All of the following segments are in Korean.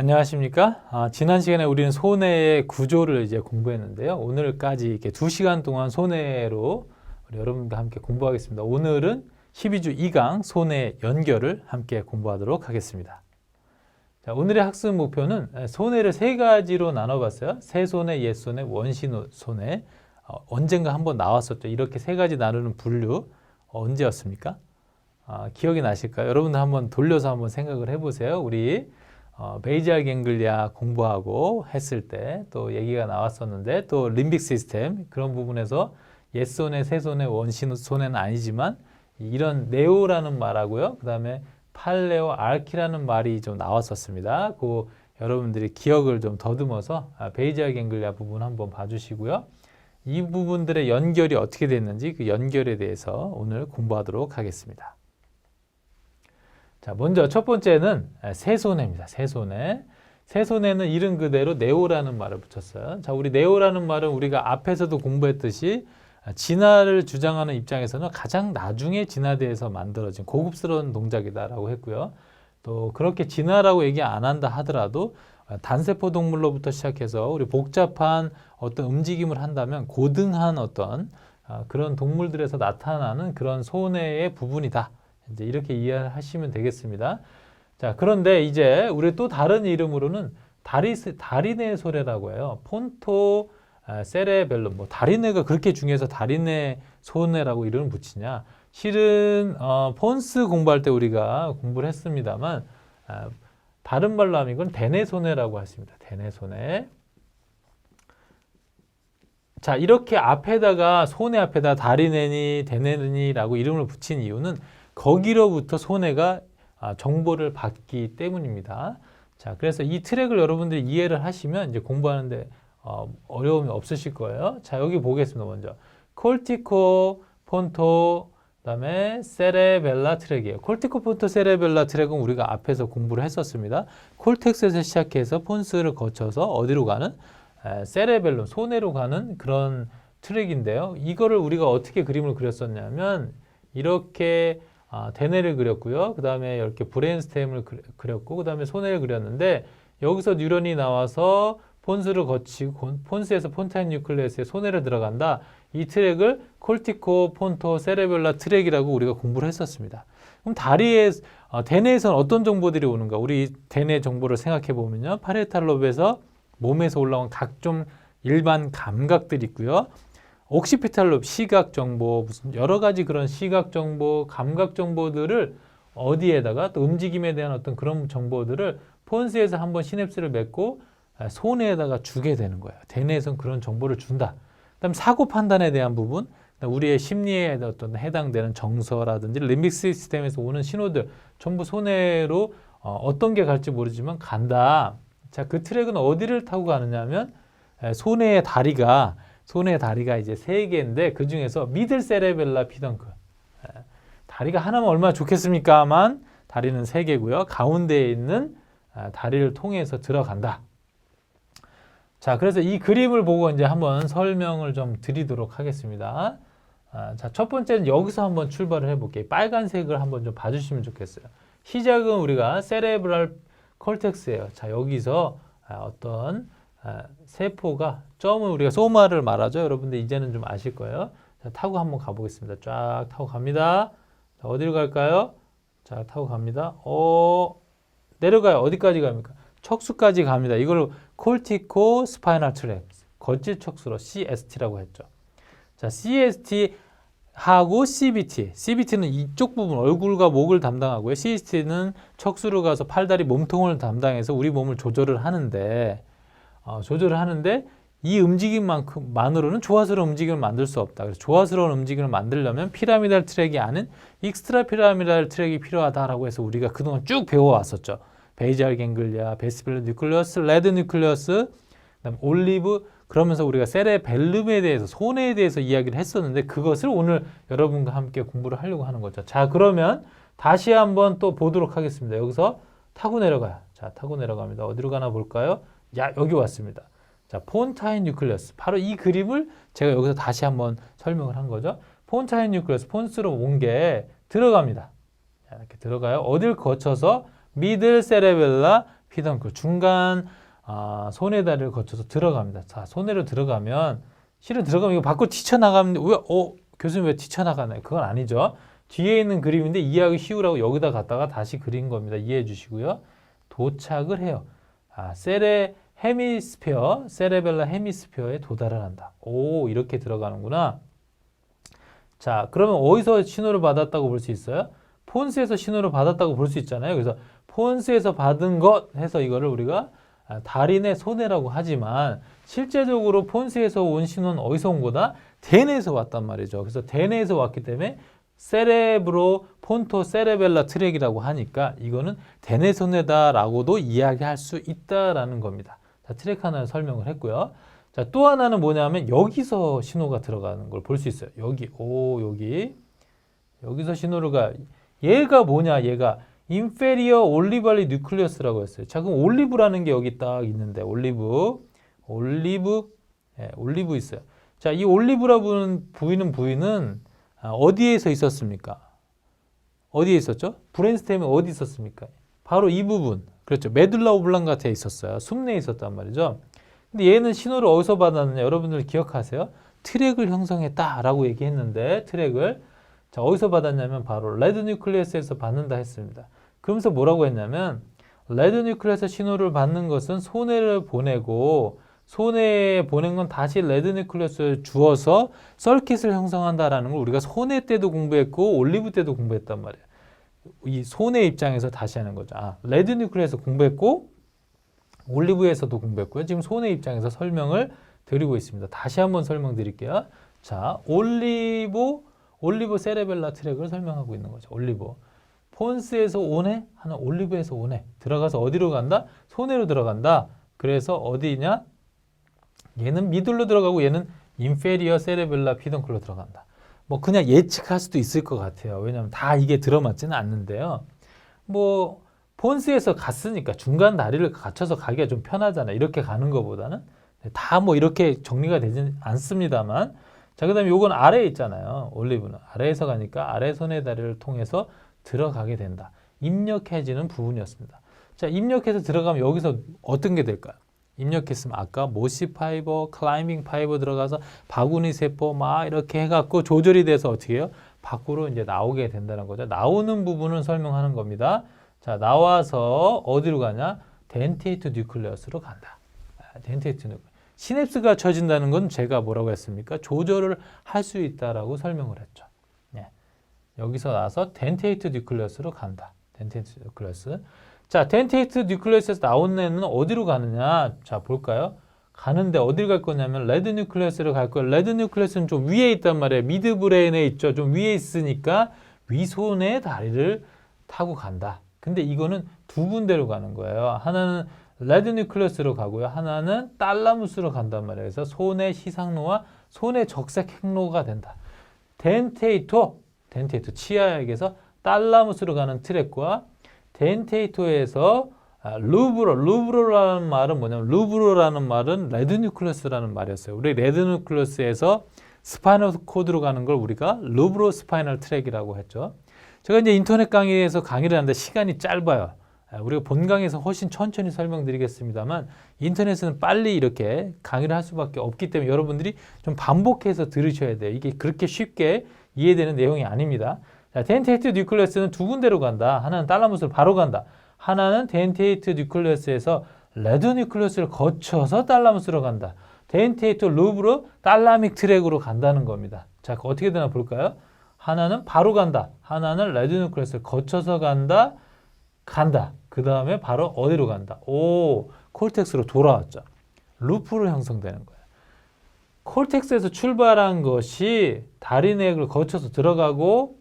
안녕하십니까? 아, 지난 시간에 우리는 손해의 구조를 이제 공부했는데요. 오늘까지 이렇게 두 시간 동안 손해로 여러분과 함께 공부하겠습니다. 오늘은 12주 2강 손해 연결을 함께 공부하도록 하겠습니다. 자, 오늘의 학습 목표는 손해를 세 가지로 나눠봤어요. 새 손해, 옛 손해, 원시 손해. 어, 언젠가 한번 나왔었죠. 이렇게 세 가지 나누는 분류 어, 언제였습니까? 아, 기억이 나실까요? 여러분들 한번 돌려서 한번 생각을 해보세요. 우리 어, 베이지알 갱글리아 공부하고 했을 때 또 얘기가 나왔었는데 또 림빅 시스템 그런 부분에서 옛손해, 새손해, 원시손해는 아니지만 이런 네오라는 말하고요. 그 다음에 팔레오, 알키라는 말이 좀 나왔었습니다. 그 여러분들이 기억을 좀 더듬어서 아, 베이지알 갱글리아 부분 한번 봐주시고요. 이 부분들의 연결이 어떻게 됐는지 그 연결에 대해서 오늘 공부하도록 하겠습니다. 자, 먼저 첫 번째는 세손해입니다. 세손해. 세손해는 이름 그대로 네오라는 말을 붙였어요. 자, 우리 네오라는 말은 우리가 앞에서도 공부했듯이 진화를 주장하는 입장에서는 가장 나중에 진화대에서 만들어진 고급스러운 동작이다라고 했고요. 또 그렇게 진화라고 얘기 안 한다 하더라도 단세포 동물로부터 시작해서 우리 복잡한 어떤 움직임을 한다면 고등한 어떤 그런 동물들에서 나타나는 그런 손해의 부분이다. 이제 이렇게 이해하시면 되겠습니다. 자, 그런데 이제 우리 또 다른 이름으로는 다리스, 다리네 소래라고 해요. 폰토 아, 세레벨룸, 뭐 다리네가 그렇게 중요해서 다리네 소네라고 이름을 붙이냐? 실은 어, 폰스 공부할 때 우리가 공부를 했습니다만 아, 다른 말로 하면 이건 대뇌 손해라고 하십니다. 대뇌 손해. 자, 이렇게 앞에다가 손해 앞에다 다리네니 대뇌니라고 이름을 붙인 이유는 거기로부터 손해가 아, 정보를 받기 때문입니다. 자, 그래서 이 트랙을 여러분들이 이해를 하시면 이제 공부하는데 어, 어려움이 없으실 거예요. 자, 여기 보겠습니다. 먼저 콜티코 폰토 그다음에 세레벨라 트랙이에요. 콜티코 폰토 세레벨라 트랙은 우리가 앞에서 공부를 했었습니다. 콜텍스에서 시작해서 폰스를 거쳐서 어디로 가는 에, 세레벨룸 소뇌로 가는 그런 트랙인데요. 이거를 우리가 어떻게 그림을 그렸었냐면 이렇게 아, 대뇌를 그렸고요. 그 다음에 이렇게 브레인스템을 그렸고, 그 다음에 손해를 그렸는데 여기서 뉴런이 나와서 폰스를 거치고 폰스에서 폰타인 뉴클레스에 손해를 들어간다. 이 트랙을 콜티코 폰토 세레벨라 트랙이라고 우리가 공부를 했었습니다. 그럼 다리에 어, 대뇌에서는 어떤 정보들이 오는가? 우리 대뇌 정보를 생각해 보면요. 파레탈 롭에서 몸에서 올라온 각종 일반 감각들이 있고요. 옥시피탈롭 시각 정보 무슨 여러 가지 그런 시각 정보, 감각 정보들을 어디에다가 또 움직임에 대한 어떤 그런 정보들을 폰스에서 한번 시냅스를 맺고 손에다가 주게 되는 거예요. 대뇌에서는 그런 정보를 준다. 그다음 사고 판단에 대한 부분, 우리의 심리에 어떤 해당되는 정서라든지 림빅 시스템에서 오는 신호들 전부 손해로 어, 떤게 갈지 모르지만 간다. 자, 그 트랙은 어디를 타고 가느냐면 손해의 다리가 손의 다리가 이제 세 개인데 그 중에서 미들 세레벨라 피덩크 다리가 하나면 얼마나 좋겠습니까만 다리는 세 개고요. 가운데에 있는 아, 다리를 통해서 들어간다. 자, 그래서 이 그림을 보고 이제 한번 설명을 좀 드리도록 하겠습니다. 아, 자, 첫 번째는 여기서 한번 출발을 해볼게요. 빨간색을 한번 좀 봐주시면 좋겠어요. 시작은 우리가 세레브랄 컬텍스예요. 자, 여기서 아, 어떤 아, 세포가 점은 우리가 소마를 말하죠. 여러분들 이제는 좀 아실 거예요. 자, 타고 한번 가보겠습니다. 쫙 타고 갑니다. 자, 어디로 갈까요? 자, 타고 갑니다. 어, 내려가요. 어디까지 갑니까? 척수까지 갑니다. 이걸 콜티코 스파이널 트랙, 거칠 척수로 CST라고 했죠. 자, CST 하고 CBT. CBT는 이쪽 부분, 얼굴과 목을 담당하고요. CST는 척수로 가서 팔다리 몸통을 담당해서 우리 몸을 조절을 하는데 어, 조절을 하는데 이 움직임만큼만으로는 조화스러운 움직임을 만들 수 없다. 그래서 조화스러운 움직임을 만들려면 피라미달 트랙이 아닌 익스트라 피라미달 트랙이 필요하다라고 해서 우리가 그동안 쭉 배워왔었죠. 베이지알 갱글리아, 베스필러 뉴클레어스, 레드 뉴클레어스, 그다음 올리브 그러면서 우리가 세레벨름에 대해서 손해에 대해서 이야기를 했었는데 그것을 오늘 여러분과 함께 공부를 하려고 하는 거죠. 자, 그러면 다시 한번 또 보도록 하겠습니다. 여기서 타고 내려가요. 자, 타고 내려갑니다. 어디로 가나 볼까요? 야, 여기 왔습니다. 자, 폰타인 뉴클레스. 바로 이 그림을 제가 여기서 다시 한번 설명을 한 거죠. 폰타인 뉴클레스, 폰스로 온 게 들어갑니다. 자, 이렇게 들어가요. 어딜 거쳐서 미들 세레벨라 피덩크 중간 아, 손의 다리를 거쳐서 들어갑니다. 자, 손해로 들어가면 실은 들어가면 이거 밖으로 튀쳐나가면 왜 어, 교수님 왜 튀쳐나가나요? 그건 아니죠. 뒤에 있는 그림인데 이해하기 쉬우라고 여기다 갖다가 다시 그린 겁니다. 이해해 주시고요. 도착을 해요. 아, 세레 헤미스페어, 세레벨라 헤미스페어에 도달을 한다. 오, 이렇게 들어가는구나. 자, 그러면 어디서 신호를 받았다고 볼 수 있어요? 폰스에서 신호를 받았다고 볼 수 있잖아요. 그래서 폰스에서 받은 것 해서 이거를 우리가 아, 달인의 손해라고 하지만 실제적으로 폰스에서 온 신호는 어디서 온 거다? 대뇌에서 왔단 말이죠. 그래서 대뇌에서 왔기 때문에 세레브로 폰토 세레벨라 트랙이라고 하니까 이거는 대뇌 손해다라고도 이야기할 수 있다라는 겁니다. 자, 트랙 하나를 설명을 했고요. 자, 또 하나는 뭐냐면 여기서 신호가 들어가는 걸 볼 수 있어요. 여기, 오, 여기. 여기서 신호를 가. 얘가 뭐냐, 얘가. 인페리어 올리발리 뉴클리어스라고 했어요. 자, 그럼 올리브라는 게 여기 딱 있는데, 올리브. 올리브, 예, 올리브 있어요. 자, 이 올리브라 부는 부위는 부위는 아, 어디에서 있었습니까? 어디에 있었죠? 브레인스템이 어디 있었습니까? 바로 이 부분. 그렇죠. 메둘라 오블랑가트에 있었어요. 숨내에 있었단 말이죠. 근데 얘는 신호를 어디서 받았느냐? 여러분들 기억하세요? 트랙을 형성했다라고 얘기했는데 트랙을 자 어디서 받았냐면 바로 레드 뉴클리어스에서 받는다 했습니다. 그러면서 뭐라고 했냐면 레드 뉴클리어스 신호를 받는 것은 손해를 보내고 손해에 보낸 건 다시 레드 뉴클리어스를 주어서 서킷을 형성한다라는 걸 우리가 손해 때도 공부했고 올리브 때도 공부했단 말이에요. 이 손해 입장에서 다시 하는 거죠. 아, 레드 뉴클리어스 공부했고 올리브에서도 공부했고요. 지금 손해 입장에서 설명을 드리고 있습니다. 다시 한번 설명드릴게요. 자, 올리브 올리브 세레벨라 트랙을 설명하고 있는 거죠. 올리브. 폰스에서 오네 하나 올리브에서 오네 들어가서 어디로 간다? 손해로 들어간다. 그래서 어디냐? 얘는 미들로 들어가고 얘는 인페리어 세레벨라 피덩클로 들어간다. 뭐 그냥 예측할 수도 있을 것 같아요. 왜냐하면 다 이게 들어맞지는 않는데요. 뭐 폰스에서 갔으니까 중간 다리를 갖춰서 가기가 좀 편하잖아요. 이렇게 가는 것보다는 다 뭐 이렇게 정리가 되진 않습니다만 자 그다음에 요건 아래에 있잖아요. 올리브는 아래에서 가니까 아래 손의 다리를 통해서 들어가게 된다. 입력해지는 부분이었습니다. 자 입력해서 들어가면 여기서 어떤 게 될까요? 입력했으면 아까 모시 파이버, 클라이밍 파이버 들어가서 바구니 세포 막 이렇게 해갖고 조절이 돼서 어떻게 해요? 밖으로 이제 나오게 된다는 거죠. 나오는 부분은 설명하는 겁니다. 자 나와서 어디로 가냐? 덴테이트 뉴클레어스로 간다. 아, 덴테이트 뉴클레어스. 시냅스가 쳐진다는 건 제가 뭐라고 했습니까? 조절을 할 수 있다라고 설명을 했죠. 예. 여기서 나서 덴테이트 뉴클레어스로 간다. 덴테이트 뉴클레어스. 자, 덴테이트 뉴클레어스에서 나온 애는 어디로 가느냐? 자, 볼까요? 가는데 어디를 갈 거냐면 레드 뉴클레어스로 갈 거예요. 레드 뉴클레어스는 좀 위에 있단 말이에요. 미드 브레인에 있죠. 좀 위에 있으니까 위손의 다리를 타고 간다. 근데 이거는 두 군데로 가는 거예요. 하나는 레드 뉴클레어스로 가고요. 하나는 달라무스로 간단 말이에요. 그래서 손의 시상로와 손의 적색 행로가 된다. 덴테이토, 덴테이토 치아역에서 달라무스로 가는 트랙과 덴테이토에서 아, 루브로, 루브로라는 말은 뭐냐면 루브로라는 말은 레드 뉴클레스라는 말이었어요. 우리 레드 뉴클레스에서 스파이널 코드로 가는 걸 우리가 루브로 스파이널 트랙이라고 했죠. 제가 이제 인터넷 강의에서 강의를 하는데 시간이 짧아요. 아, 우리가 본 강의에서 훨씬 천천히 설명드리겠습니다만 인터넷은 빨리 이렇게 강의를 할 수밖에 없기 때문에 여러분들이 좀 반복해서 들으셔야 돼요. 이게 그렇게 쉽게 이해되는 내용이 아닙니다. 자, 덴테이트 뉴클레스는 두 군데로 간다. 하나는 달라무스로 바로 간다. 하나는 덴테이트 뉴클레스에서 레드 뉴클레스를 거쳐서 달라무스로 간다. 덴테이트 루브로 달라믹 트랙으로 간다는 겁니다. 자, 어떻게 되나 볼까요? 하나는 바로 간다. 하나는 레드 뉴클레스를 거쳐서 간다. 간다. 그 다음에 바로 어디로 간다? 오, 콜텍스로 돌아왔죠. 루프로 형성되는 거예요. 콜텍스에서 출발한 것이 다리 내역을 거쳐서 들어가고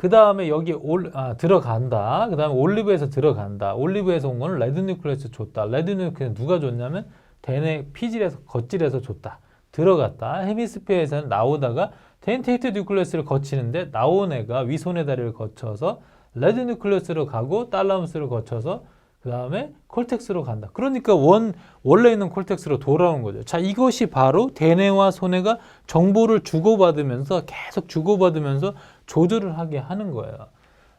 그 다음에 여기 올, 아, 들어간다. 그 다음에 올리브에서 들어간다. 올리브에서 온 거는 레드 뉴클레스 줬다. 레드 뉴클레스 누가 줬냐면 대뇌 피질에서 겉질에서 줬다. 들어갔다. 헤미스피어에서는 나오다가 덴테이트 뉴클레스를 거치는데 나온 애가 위손의 다리를 거쳐서 레드 뉴클레스로 가고 달라무스를 거쳐서 그 다음에 콜텍스로 간다. 그러니까 원 원래 있는 콜텍스로 돌아온 거죠. 자, 이것이 바로 대뇌와 소뇌가 정보를 주고받으면서 계속 주고받으면서 조절을 하게 하는 거예요.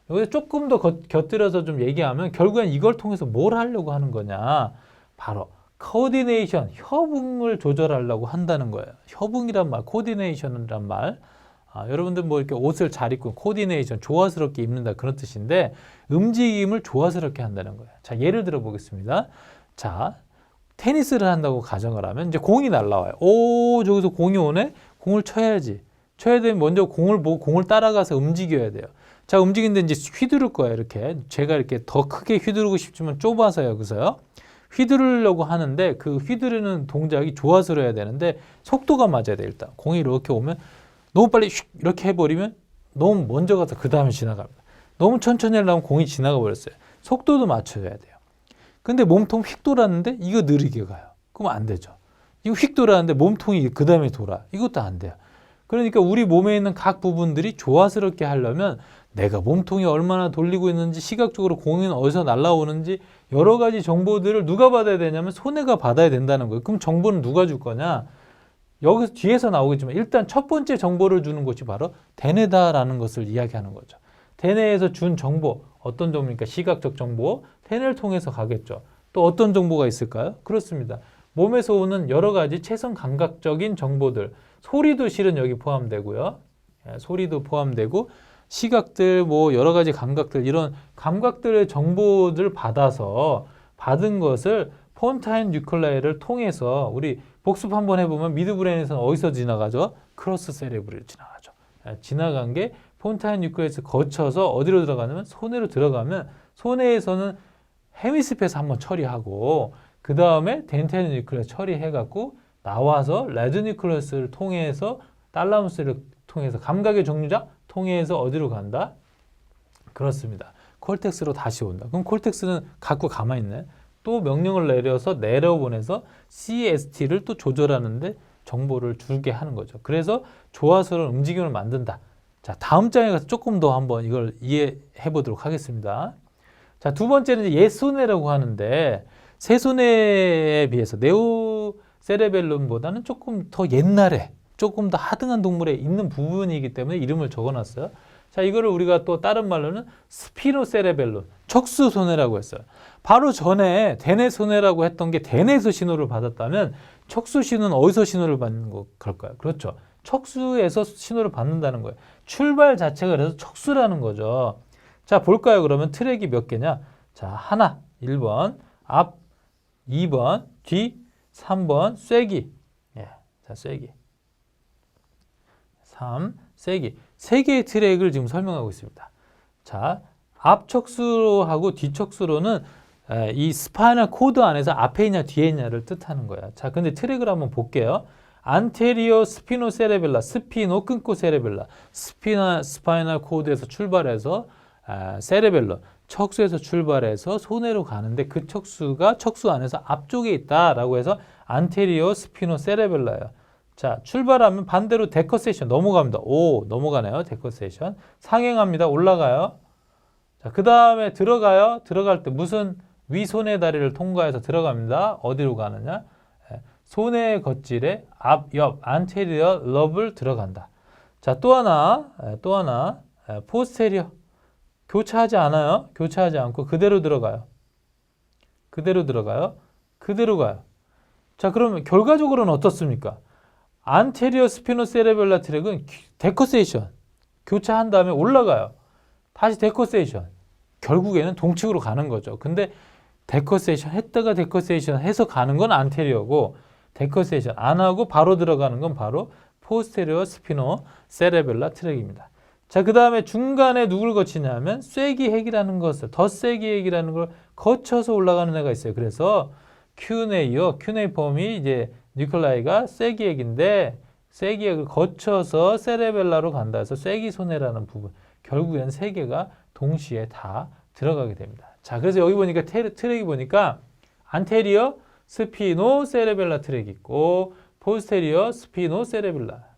여기서 조금 더 겉- 곁들여서 좀 얘기하면 결국엔 이걸 통해서 뭘 하려고 하는 거냐? 바로 코디네이션, 협응을 조절하려고 한다는 거예요. 협응이란 말, 코디네이션이란 말. 아, 여러분들 뭐 이렇게 옷을 잘 입고 코디네이션, 조화스럽게 입는다 그런 뜻인데 움직임을 조화스럽게 한다는 거예요. 자, 예를 들어 보겠습니다. 자, 테니스를 한다고 가정을 하면 이제 공이 날라와요. 오, 저기서 공이 오네? 공을 쳐야지. 쳐야 되면 먼저 공을 보고 공을 따라가서 움직여야 돼요. 자, 움직이는데 이제 휘두를 거예요. 이렇게. 제가 이렇게 더 크게 휘두르고 싶지만 좁아서 여기서요. 휘두르려고 하는데 그 휘두르는 동작이 조화스러워야 되는데 속도가 맞아야 돼 일단. 공이 이렇게 오면 너무 빨리 슉 이렇게 해버리면 너무 먼저 가서 그 다음에 지나갑니다. 너무 천천히 하려면 공이 지나가 버렸어요. 속도도 맞춰줘야 돼요. 근데 몸통 휙 돌았는데 이거 느리게 가요. 그럼 안 되죠. 이거 휙 돌았는데 몸통이 그 다음에 돌아. 이것도 안 돼요. 그러니까 우리 몸에 있는 각 부분들이 조화스럽게 하려면 내가 몸통이 얼마나 돌리고 있는지 시각적으로 공이 어디서 날라오는지 여러 가지 정보들을 누가 받아야 되냐면 손해가 받아야 된다는 거예요. 그럼 정보는 누가 줄 거냐? 여기서 뒤에서 나오겠지만 일단 첫 번째 정보를 주는 것이 바로 대뇌다라는 것을 이야기하는 거죠. 대뇌에서 준 정보 어떤 정보입니까? 시각적 정보 대뇌를 통해서 가겠죠. 또 어떤 정보가 있을까요? 그렇습니다. 몸에서 오는 여러 가지 체성 감각적인 정보들 소리도 실은 여기 포함되고요. 예, 소리도 포함되고 시각들 뭐 여러 가지 감각들 이런 감각들의 정보들 받아서 받은 것을 폰타인 뉴클라이를 통해서 우리 복습 한번 해보면 미드브레인에서는 어디서 지나가죠? 크로스 세레브리로 지나가죠. 예, 지나간 게 폰타인 뉴클라이에서 거쳐서 어디로 들어가냐면 손해로 들어가면 손해에서는 헤미스페이스 한번 처리하고 그 다음에 덴테인 뉴클레스 처리해갖고 나와서 레드 뉴클레스를 통해서 달라무스를 통해서 감각의 종류자 통해서 어디로 간다? 그렇습니다. 콜텍스로 다시 온다. 그럼 콜텍스는 갖고 가만히 있네. 또 명령을 내려서 내려보내서 CST를 또 조절하는데 정보를 주게 하는 거죠. 그래서 조화스러운 움직임을 만든다. 자, 다음 장에 가서 조금 더 한번 이걸 이해해 보도록 하겠습니다. 자, 두 번째는 이제 옛손해라고 하는데 새손해에 비해서 네오 세레벨룸보다는 조금 더 옛날에 조금 더 하등한 동물에 있는 부분이기 때문에 이름을 적어놨어요. 자, 이거를 우리가 또 다른 말로는 스피노세레벨룸, 척수손해라고 했어요. 바로 전에 대뇌손해라고 했던 게 대뇌에서 신호를 받았다면 척수신호는 어디서 신호를 받는 거 그럴까요? 그렇죠. 척수에서 신호를 받는다는 거예요. 출발 자체가 그래서 척수라는 거죠. 자, 볼까요? 그러면 트랙이 몇 개냐? 자, 하나, 1번, 앞, 2번, 뒤, 3번, 쐐기. 예, 자, 쐐기. 3, 쐐기. 세 개의 트랙을 지금 설명하고 있습니다. 자, 앞 척수하고 뒤 척수로는 에, 이 스파이널 코드 안에서 앞에 있냐 뒤에 있냐를 뜻하는 거야. 자, 근데 트랙을 한번 볼게요. 안테리어 스피노 세레벨라, 스피노 끊고 세레벨라, 스피나 스파이널 코드에서 출발해서 아, 세레벨러 척수에서 출발해서 손해로 가는데 그 척수가 척수 안에서 앞쪽에 있다라고 해서 안테리어 스피노 세레벨라예요. 자, 출발하면 반대로 데커세이션 넘어갑니다. 오, 넘어가네요. 데커세이션. 상행합니다. 올라가요. 자, 그 다음에 들어가요. 들어갈 때 무슨 위손의 다리를 통과해서 들어갑니다. 어디로 가느냐? 예, 손의 겉질에 앞, 옆, 안테리어 럽을 들어간다. 자, 또 하나, 예, 또 하나, 예, 포스테리어. 교차하지 않아요. 교차하지 않고 그대로 들어가요. 그대로 들어가요. 그대로 가요. 자, 그러면 결과적으로는 어떻습니까? 안테리어 스피노 세레벨라 트랙은 데커세이션. 교차한 다음에 올라가요. 다시 데커세이션. 결국에는 동측으로 가는 거죠. 근데 데커세이션 했다가 데커세이션 해서 가는 건 안테리어고 데커세이션 안 하고 바로 들어가는 건 바로 포스테리어 스피노 세레벨라 트랙입니다. 자, 그 다음에 중간에 누굴 거치냐면 쐐기 핵이라는 것을, 더 쐐기 핵이라는 걸 거쳐서 올라가는 애가 있어요. 그래서 큐네이어, 큐네이폼이 이제 뉴클라이가 쐐기 핵인데 쐐기 핵을 거쳐서 세레벨라로 간다 해서 쐐기 손해라는 부분. 결국엔 세 개가 동시에 다 들어가게 됩니다. 자, 그래서 여기 보니까 테, 트랙이 보니까 안테리어 스피노 세레벨라 트랙이 있고 포스테리어 스피노 세레벨라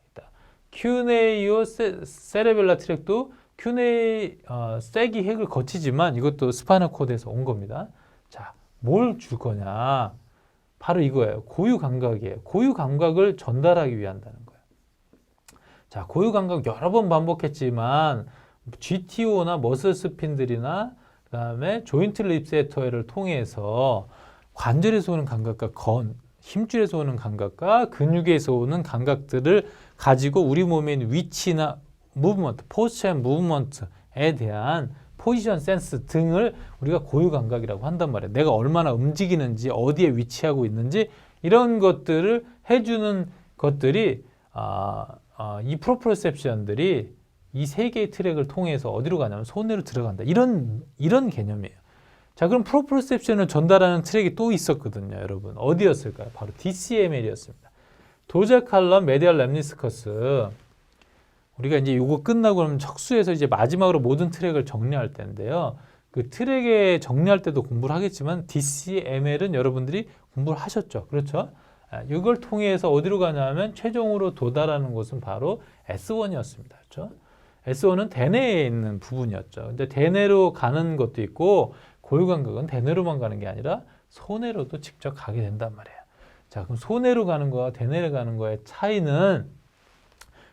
큐네이오 세, 세레벨라 트랙도 큐네이 어, 쐐기 핵을 거치지만 이것도 스파이널 코드에서 온 겁니다. 자, 뭘 줄 거냐? 바로 이거예요. 고유 감각이에요. 고유 감각을 전달하기 위한다는 거예요. 자, 고유 감각 여러 번 반복했지만 GTO나 머슬 스핀들이나 그다음에 조인트 립세터를 통해서 관절에서 오는 감각과 건 힘줄에서 오는 감각과 근육에서 오는 감각들을 가지고 우리 있는 위치나 무브먼트, 포스처 앤 무브먼트에 대한 포지션 센스 등을 우리가 고유 감각이라고 한단 말이에요. 내가 얼마나 움직이는지, 어디에 위치하고 있는지 이런 것들을 해주는 것들이 아, 아, 이 프로프로셉션들이 이 세 개의 트랙을 통해서 어디로 가냐면 손으로 들어간다. 이런 이런 개념이에요. 자, 그럼 프로프로셉션을 전달하는 트랙이 또 있었거든요, 여러분. 어디였을까요? 바로 DCML이었습니다. 도저 칼럼 메디얼 랩니스커스. 우리가 이제 이거 끝나고 그러면 척수에서 이제 마지막으로 모든 트랙을 정리할 때인데요. 그 트랙에 정리할 때도 공부를 하겠지만 DCML은 여러분들이 공부를 하셨죠. 그렇죠? 아, 이걸 통해서 어디로 가냐면 최종으로 도달하는 곳은 바로 S1이었습니다. 그렇죠? S1은 대뇌에 있는 부분이었죠. 근데 대뇌로 가는 것도 있고 고유 감각은 대뇌로만 가는 게 아니라 소뇌로도 직접 가게 된단 말이에요. 자, 그럼 소뇌로 가는 거와 대뇌로 가는 거의 차이는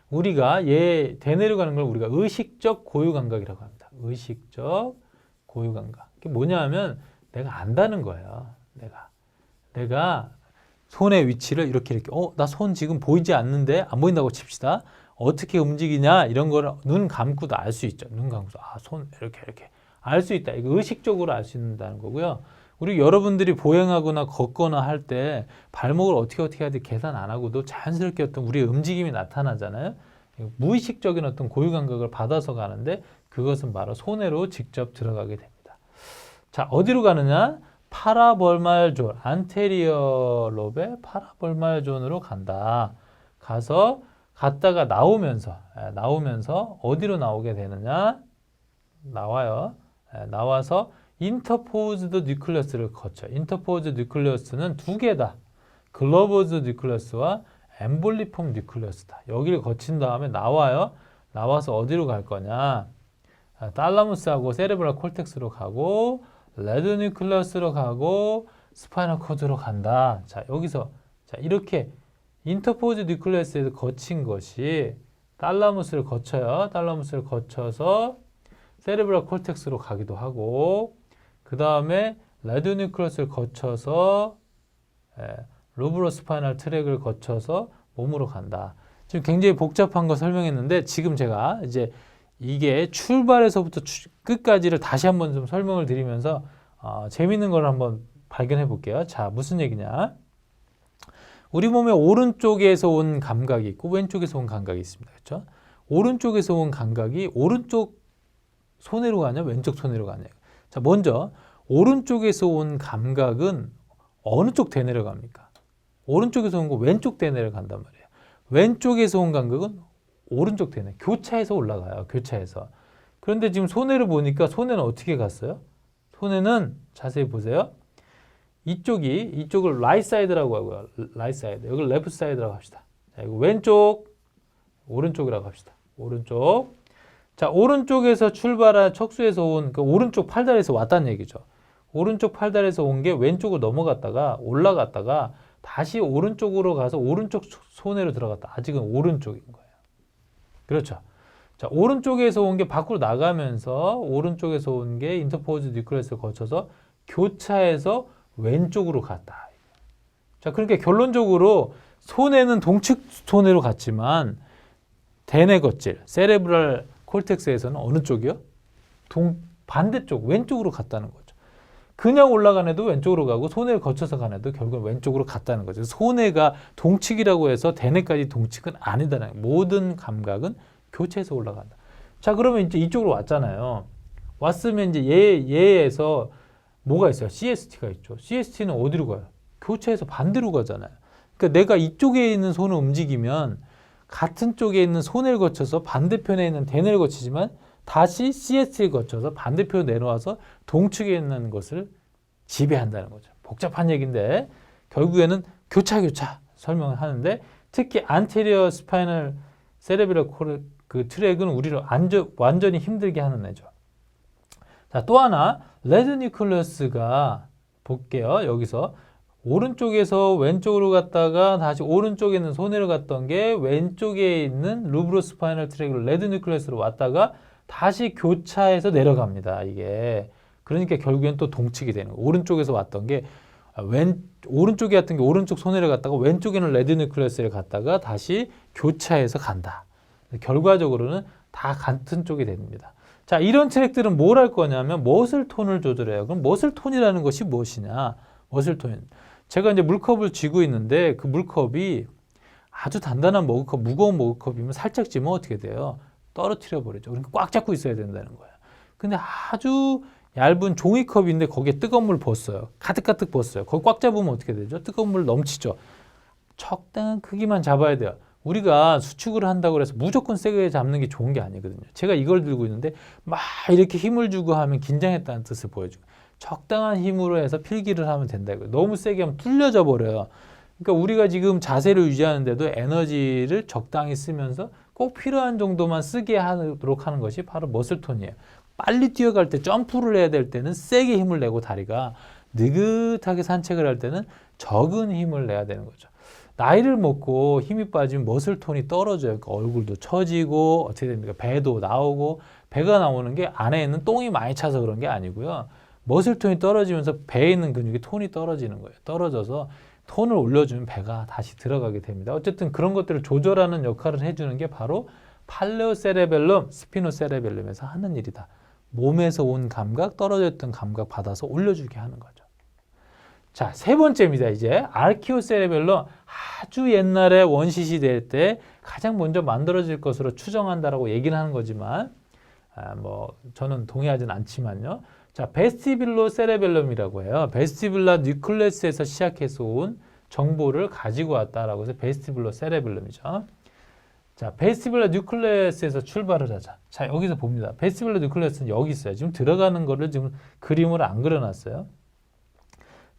우리가 얘 대뇌로 가는 걸 우리가 의식적 고유 감각이라고 합니다. 의식적 고유 감각. 그게 뭐냐면 내가 안다는 거예요. 내가 내가 손의 위치를 이렇게 이렇게 어, 나 손 지금 보이지 않는데 안 보인다고 칩시다. 어떻게 움직이냐 이런 거를 눈 감고도 알 수 있죠. 눈 감고도 아, 손 이렇게 이렇게 알 수 있다. 이거 의식적으로 알 수 있다는 거고요. 우리 여러분들이 보행하거나 걷거나 할 때 발목을 어떻게 어떻게 돼 계산 안 하고도 자연스럽게 어떤 우리의 움직임이 나타나잖아요. 무의식적인 어떤 고유 감각을 받아서 가는데 그것은 바로 손해로 직접 들어가게 됩니다. 자, 어디로 가느냐? 파라벌말 존, 안테리어 롭의 파라벌말 존으로 간다. 가서 갔다가 나오면서 에, 나오면서 어디로 나오게 되느냐? 나와요. 에, 나와서 인터포즈드 뉴클리어스를 거쳐. 인터포즈 뉴클리어스는 두 개다. 글로버즈 뉴클리어스와 엠볼리폼 뉴클리어스다. 여기를 거친 다음에 나와요. 나와서 어디로 갈 거냐? 아, 달라무스하고 세레브랄 콜텍스로 가고 레드 뉴클리어스로 가고 스파이널 코드로 간다. 자, 여기서 자, 이렇게 인터포즈 뉴클리어스에서 거친 것이 달라무스를 거쳐요. 달라무스를 거쳐서 세레브랄 콜텍스로 가기도 하고 그 다음에 레드 뉴클리어스를 거쳐서 에, 로브로 스파이널 트랙을 거쳐서 몸으로 간다. 지금 굉장히 복잡한 거 설명했는데 지금 제가 이제 이게 출발에서부터 추- 끝까지를 다시 한번 좀 설명을 드리면서 어, 재밌는 걸 한번 발견해 볼게요. 자, 무슨 얘기냐? 우리 몸의 오른쪽에서 온 감각이 있고 왼쪽에서 온 감각이 있습니다. 그렇죠? 오른쪽에서 온 감각이 오른쪽 손해로 가냐, 왼쪽 손해로 가냐. 자, 먼저 오른쪽에서 온 감각은 어느 쪽 대뇌로 갑니까? 오른쪽에서 온 거 왼쪽 대뇌를 간단 말이에요. 왼쪽에서 온 감각은 오른쪽 대뇌, 교차해서 올라가요. 교차해서. 그런데 지금 손해를 보니까 손해는 어떻게 갔어요? 손해는 자세히 보세요. 이쪽이 이쪽을 라이트 사이드라고 하고요. 라이트 사이드. 여기를 레프트 사이드라고 합시다. 자, 이거 왼쪽, 오른쪽이라고 합시다. 오른쪽. 자, 오른쪽에서 출발한 척수에서 온 그 오른쪽 팔다리에서 왔다는 얘기죠. 오른쪽 팔다리에서 온 게 왼쪽으로 넘어갔다가 올라갔다가 다시 오른쪽으로 가서 오른쪽 손해로 들어갔다. 아직은 오른쪽인 거예요. 그렇죠. 자, 오른쪽에서 온 게 밖으로 나가면서 오른쪽에서 온 게 인터포즈 뉴클레스를 거쳐서 교차해서 왼쪽으로 갔다. 자, 그러니까 결론적으로 손해는 동측 손해로 갔지만 대뇌 겉질, 세레브랄 콜텍스에서는 어느 쪽이요? 동 반대쪽 왼쪽으로 갔다는 거죠. 그냥 올라간 애도 왼쪽으로 가고 손해를 거쳐서 간 애도 결국은 왼쪽으로 갔다는 거죠. 손해가 동측이라고 해서 대뇌까지 동측은 아니다는. 모든 감각은 교체해서 올라간다. 자, 그러면 이제 이쪽으로 왔잖아요. 왔으면 이제 얘 얘에서 뭐가 있어요? CST가 있죠. CST는 어디로 가요? 교체해서 반대로 가잖아요. 그러니까 내가 이쪽에 있는 손을 움직이면 같은 쪽에 있는 손을 거쳐서 반대편에 있는 대뇌를 거치지만 다시 CST를 거쳐서 반대편으로 내려와서 동측에 있는 것을 지배한다는 거죠. 복잡한 얘기인데 결국에는 교차 교차 설명을 하는데 특히 안테리어 스파이널 세레브럴 코르 그 트랙은 우리를 안저, 완전히 힘들게 하는 애죠. 자, 또 하나 레드 뉴클리어스가 볼게요. 여기서 오른쪽에서 왼쪽으로 갔다가 다시 오른쪽에 있는 손해를 갔던 게 왼쪽에 있는 루브로 스파이널 트랙으로 레드 뉴클리어스로 왔다가 다시 교차해서 내려갑니다. 이게 그러니까 결국엔 또 동측이 되는 거예요. 오른쪽에서 왔던 게 아, 왼 오른쪽에 왔던 게 오른쪽 손해를 갔다가 왼쪽에는 레드 뉴클레스를 갔다가 다시 교차해서 간다. 결과적으로는 다 같은 쪽이 됩니다. 자, 이런 트랙들은 뭘 할 거냐면 머슬 톤을 조절해요. 그럼 머슬 톤이라는 것이 무엇이냐? 머슬 톤. 제가 이제 물컵을 쥐고 있는데 그 물컵이 아주 단단한 머그컵, 무거운 머그컵이면 살짝 쥐면 어떻게 돼요? 떨어뜨려 버리죠. 그러니까 꽉 잡고 있어야 된다는 거예요. 근데 아주 얇은 종이컵인데 거기에 뜨거운 물 부었어요. 가득가득 부었어요. 거기 꽉 잡으면 어떻게 되죠? 뜨거운 물 넘치죠. 적당한 크기만 잡아야 돼요. 우리가 수축을 한다고 해서 무조건 세게 잡는 게 좋은 게 아니거든요. 제가 이걸 들고 있는데 막 이렇게 힘을 주고 하면 긴장했다는 뜻을 보여줘요. 적당한 힘으로 해서 필기를 하면 된다고요. 너무 세게 하면 뚫려져 버려요. 그러니까 우리가 지금 자세를 유지하는데도 에너지를 적당히 쓰면서 꼭 필요한 정도만 쓰게 하도록 하는 것이 바로 머슬톤이에요. 빨리 뛰어갈 때 점프를 해야 될 때는 세게 힘을 내고 다리가 느긋하게 산책을 할 때는 적은 힘을 내야 되는 거죠. 나이를 먹고 힘이 빠지면 머슬톤이 떨어져요. 그러니까 얼굴도 처지고 어떻게 됩니까? 배도 나오고 배가 나오는 게 안에 있는 똥이 많이 차서 그런 게 아니고요. 머슬톤이 떨어지면서 배에 있는 근육이 톤이 떨어지는 거예요. 떨어져서 톤을 올려주면 배가 다시 들어가게 됩니다. 어쨌든 그런 것들을 조절하는 역할을 해주는 게 바로 팔레오세레벨럼, 스피노세레벨럼에서 하는 일이다. 몸에서 온 감각, 떨어졌던 감각 받아서 올려주게 하는 거죠. 자, 세 번째입니다. 이제 아르키오세레벨럼 아주 옛날에 원시 시대 때 가장 먼저 만들어질 것으로 추정한다라고 얘기를 하는 거지만 아, 뭐 저는 동의하진 않지만요. 자, 베스티빌로 세레벨럼이라고 해요. 베스티블라 뉴클레스에서 시작해서 온 정보를 가지고 왔다라고 해서 베스티블로 세레벨럼이죠. 자, 베스티블라 뉴클레스에서 출발을 하자. 자, 여기서 봅니다. 베스티블라 뉴클레스는 여기 있어요. 지금 들어가는 거를 지금 그림으로 안 그려놨어요.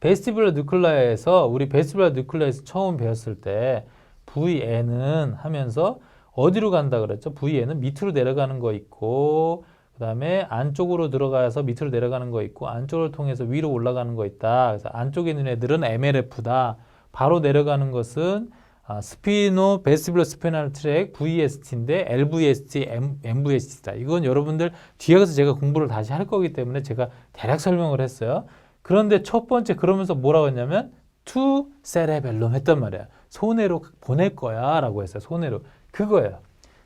베스티블라 뉴클레에서 우리 베스티블라 뉴클레에서 처음 배웠을 때 VN은 하면서 어디로 간다 그랬죠? VN은 밑으로 내려가는 거 있고 그 다음에 안쪽으로 들어가서 밑으로 내려가는 거 있고 안쪽을 통해서 위로 올라가는 거 있다. 그래서 안쪽에 있는 애들은 MLF다. 바로 내려가는 것은 아, 스피노 베스티블러 스페널 트랙 VST인데 LVST, MVST다. 이건 여러분들 뒤에 가서 제가 공부를 다시 할 거기 때문에 제가 대략 설명을 했어요. 그런데 첫 번째 그러면서 뭐라고 했냐면 투 세레벨럼 했단 말이야. 손해로 보낼 거야 라고 했어요. 손해로 그거예요.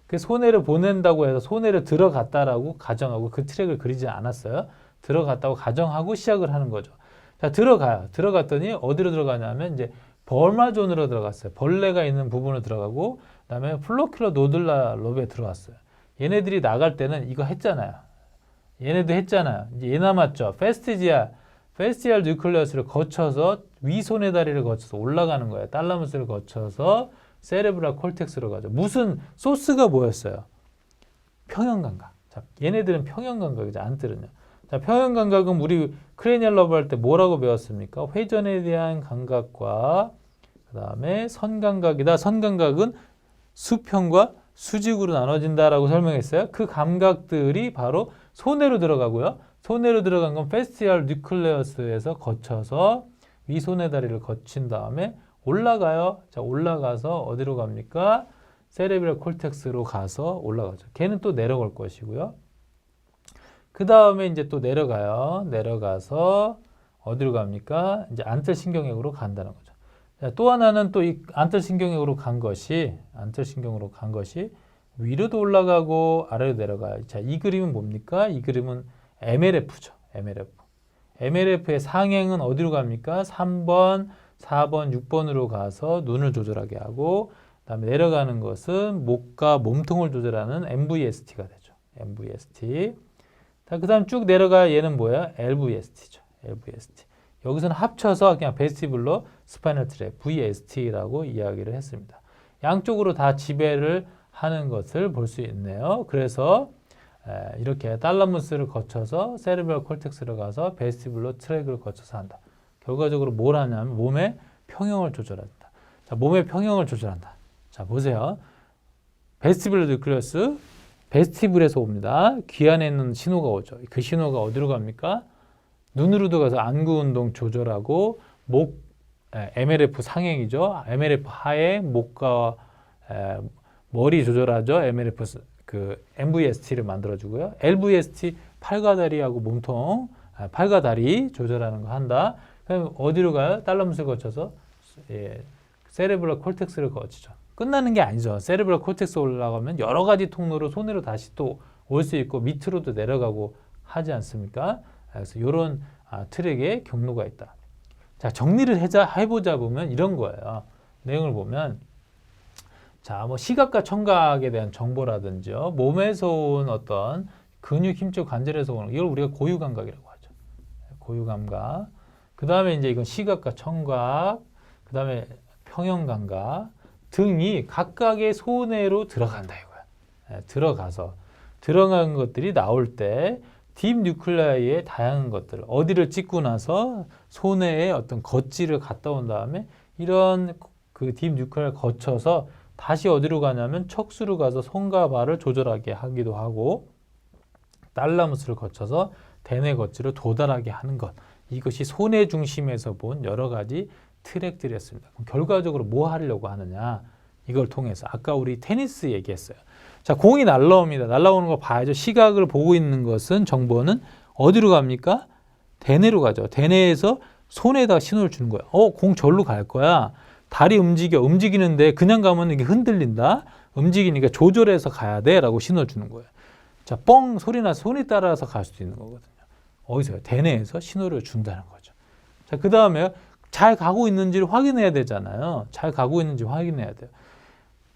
그 손해를 보낸다고 해서 손해를 들어갔다라고 가정하고 그 트랙을 그리지 않았어요. 들어갔다고 가정하고 시작을 하는 거죠. 자 들어가요. 들어갔더니 어디로 들어가냐면 이제 벌마존으로 들어갔어요. 벌레가 있는 부분으로 들어가고 그다음에 플로킬러 노들라 로브에 들어갔어요. 얘네들이 나갈 때는 이거 했잖아요. 얘네도 했잖아요. 이제 얘 남았죠. 페스티지아, 페스티알 뉴클레어스를 거쳐서 위손의 다리를 거쳐서 올라가는 거예요. 달라무스를 거쳐서 세레브라 콜텍스로 가죠. 무슨 소스가 뭐였어요? 평형 감각. 자, 얘네들은 평형 감각이죠. 안들은요. 자, 평형 감각은 우리 크레니얼 러브 할 때 뭐라고 배웠습니까? 회전에 대한 감각과 그다음에 선 감각이다. 선 감각은 수평과 수직으로 나눠진다라고 설명했어요. 그 감각들이 바로 손해로 들어가고요. 손해로 들어간 건 페스티얼 뉴클레어스에서 거쳐서 위손의 다리를 거친 다음에 올라가요. 자, 올라가서 어디로 갑니까? 세레브럴 콜텍스로 가서 올라가죠. 걔는 또 내려갈 것이고요. 그 다음에 이제 또 내려가요. 내려가서 어디로 갑니까? 이제 안털신경액으로 간다는 거죠. 자, 또 하나는 또 이 안털신경액으로 간 것이 안털신경으로 간 것이 위로도 올라가고 아래로 내려가요. 자, 이 그림은 뭡니까? 이 그림은 MLF죠. MLF. MLF의 상행은 어디로 갑니까? 3번, 4번, 6번으로 가서 눈을 조절하게 하고 그다음에 내려가는 것은 목과 몸통을 조절하는 MVST가 되죠. MVST. 자, 그다음 쭉 내려가 얘는 뭐야? LVST죠. LVST. 여기서는 합쳐서 그냥 베스티블로 스파이널 트랙 VST라고 이야기를 했습니다. 양쪽으로 다 지배를 하는 것을 볼 수 있네요. 그래서 에, 이렇게 달라무스를 거쳐서 세르벨 콜텍스로 가서 베스티블로 트랙을 거쳐서 한다. 결과적으로 뭘 하냐면 몸의 평형을 조절한다. 자, 몸의 평형을 조절한다. 자, 보세요. 베스티블로 뉴클레스 베스티블에서 옵니다. 귀 안에 있는 신호가 오죠. 그 신호가 어디로 갑니까? 눈으로도 가서 안구 운동 조절하고 목 에, MLF 상행이죠. MLF 하에 목과 에, 머리 조절하죠. MLF 그 MVST를 만들어주고요. LVST 팔과 다리하고 몸통, 아, 팔과 다리 조절하는 거 한다. 그럼 어디로 가요? 달러mus을 거쳐서 예, 세레브럴 콜텍스를 거치죠. 끝나는 게 아니죠. 세레브럴 콜텍스 올라가면 여러 가지 통로로 손으로 다시 또 올 수 있고 밑으로도 내려가고 하지 않습니까? 그래서 이런 아, 트랙의 경로가 있다. 자 정리를 해자, 해보자 보면 이런 거예요. 내용을 보면 자 뭐 시각과 청각에 대한 정보라든지요, 몸에서 온 어떤 근육, 힘줄, 관절에서 오는 이걸 우리가 고유 감각이라고 하죠. 고유 감각. 그 다음에 이제 이건 시각과 청각, 그 다음에 평형 감각 등이 각각의 손해로 들어간다 이거야. 예, 들어가서 들어간 것들이 나올 때 딥 뉴클라이의 다양한 것들 어디를 찍고 나서 손해에 어떤 겉질을 갔다 온 다음에 이런 그 딥 뉴클라이를 거쳐서 다시 어디로 가냐면 척수로 가서 손과 발을 조절하게 하기도 하고 달라무스를 거쳐서 대뇌 겉질을 도달하게 하는 것 이것이 손해 중심에서 본 여러 가지 트랙들이었습니다. 그럼 결과적으로 뭐 하려고 하느냐 이걸 통해서 아까 우리 테니스 얘기했어요. 자 공이 날라옵니다. 날라오는 거 봐야죠. 시각을 보고 있는 것은 정보는 어디로 갑니까? 대뇌로 가죠. 대뇌에서 손에다 신호를 주는 거야. 어, 공 절로 갈 거야. 다리 움직여. 움직이는데 그냥 가면 이게 흔들린다. 움직이니까 조절해서 가야 돼 라고 신호 주는 거예요. 자, 뻥 소리 나서 손이 따라서 갈 수도 있는 거거든요. 어디서요? 대뇌에서 신호를 준다는 거죠. 자, 그 다음에 잘 가고 있는지를 확인해야 되잖아요. 잘 가고 있는지 확인해야 돼요.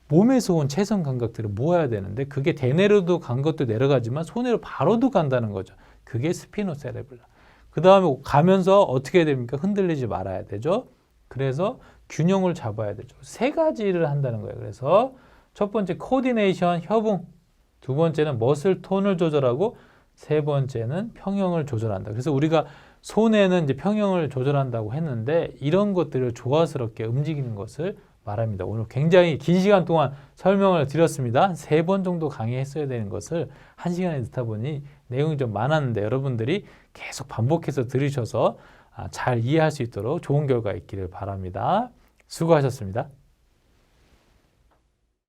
몸에서 온 체선 감각들을 모아야 되는데 그게 대뇌로도 간 것도 내려가지만 손으로 바로도 간다는 거죠. 그게 스피노세레블라. 그 다음에 가면서 어떻게 됩니까? 흔들리지 말아야 되죠. 그래서 균형을 잡아야 되죠. 세 가지를 한다는 거예요. 그래서 첫 번째 코디네이션, 협응. 두 번째는 머슬 톤을 조절하고 세 번째는 평형을 조절한다. 그래서 우리가 손에는 이제 평형을 조절한다고 했는데 이런 것들을 조화스럽게 움직이는 것을 말합니다. 오늘 굉장히 긴 시간 동안 설명을 드렸습니다. 세 번 정도 강의했어야 되는 것을 한 시간에 듣다 보니 내용이 좀 많았는데 여러분들이 계속 반복해서 들으셔서 아, 잘 이해할 수 있도록 좋은 결과 있기를 바랍니다. 수고하셨습니다.